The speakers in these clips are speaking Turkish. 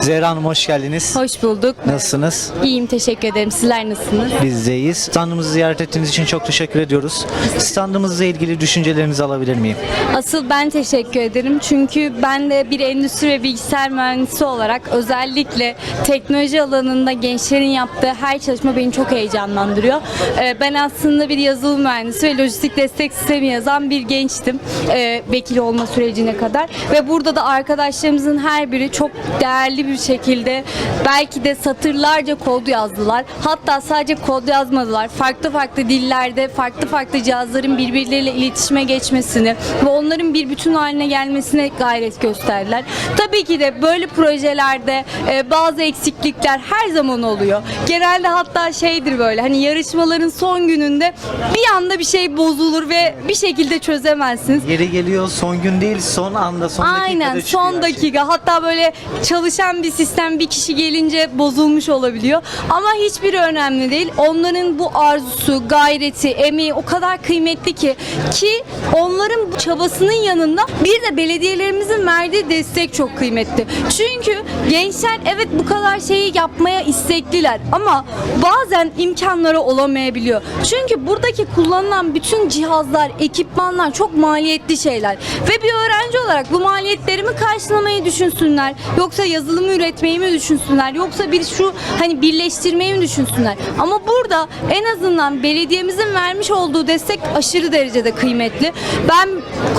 Zehra Hanım hoş geldiniz. Hoş bulduk. Nasılsınız? İyiyim teşekkür ederim. Sizler nasılsınız? Biz de iyiyiz. Standımızı ziyaret ettiğiniz için çok teşekkür ediyoruz. Standımızla ilgili düşüncelerinizi alabilir miyim? Asıl ben teşekkür ederim. Çünkü ben de bir endüstri ve bilgisayar mühendisi olarak özellikle teknoloji alanında gençlerin yaptığı her çalışma beni çok heyecanlandırıyor. Ee, Ben aslında bir yazılım mühendisi ve lojistik destek sistemi yazan bir gençtim. e, Vekil olma sürecine kadar. Ve burada da arkadaşlarımızın her biri çok değerli bir şekilde belki de satırlarca kod yazdılar. Hatta sadece kod yazmadılar. Farklı farklı dillerde farklı farklı cihazların birbirleriyle iletişime geçmesini ve onların bir bütün haline gelmesine gayret gösterdiler. Tabii ki de böyle projelerde e, bazı eksiklikler her zaman oluyor. Genelde hatta şeydir böyle hani yarışmaların son gününde bir anda bir şey bozulur ve bir şekilde çözemezsiniz. Yeri geliyor son gün değil son anda son dakikada Aynen son şey. dakika hatta böyle çalışan bir sistem bir kişi gelince bozulmuş olabiliyor. Ama hiçbiri önemli değil. Onların bu arzusu gayreti emeği o kadar kıymetli ki ki onların bu çabasının yanında bir de belediyelerimizin verdiği destek çok kıymetli. Çünkü gençler evet bu kadar şeyi yapmaya istekliler ama bazen imkanları olamayabiliyor. Çünkü buradaki kullanılan bütün cihazlar ekipmanlar çok maliyetli şeyler. Ve bir öğrenci olarak bu maliyetlerimi karşılamayı düşünsünler. Yoksa yazılımı üretmeyi mi düşünsünler? Yoksa bir şu hani birleştirmeyi mi düşünsünler? Ama burada en azından belediyemizin vermiş olduğu destek aşırı derecede kıymetli. Ben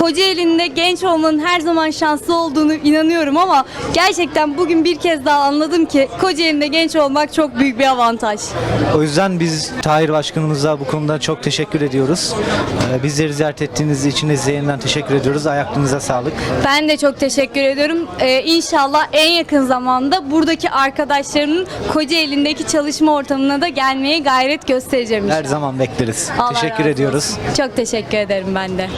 Kocaeli'nde genç olmanın her zaman şanslı olduğunu inanıyorum ama gerçekten bugün bir kez daha anladım ki Kocaeli'nde genç olmak çok büyük bir avantaj. O yüzden biz Tahir Başkanımıza bu konuda çok teşekkür ediyoruz. Ee, Bizleri ziyaret ettiğiniz için de yeniden teşekkür ediyoruz. Ayaklarınıza sağlık. Ben de çok teşekkür ediyorum. Ee, inşallah en yakın zamanda buradaki arkadaşlarımın Kocaeli'ndeki çalışma ortamına da gelmeye gayret göstereceğim Her inşallah. zaman bekleriz. Allah teşekkür razı ediyoruz. Çok teşekkür ederim ben de.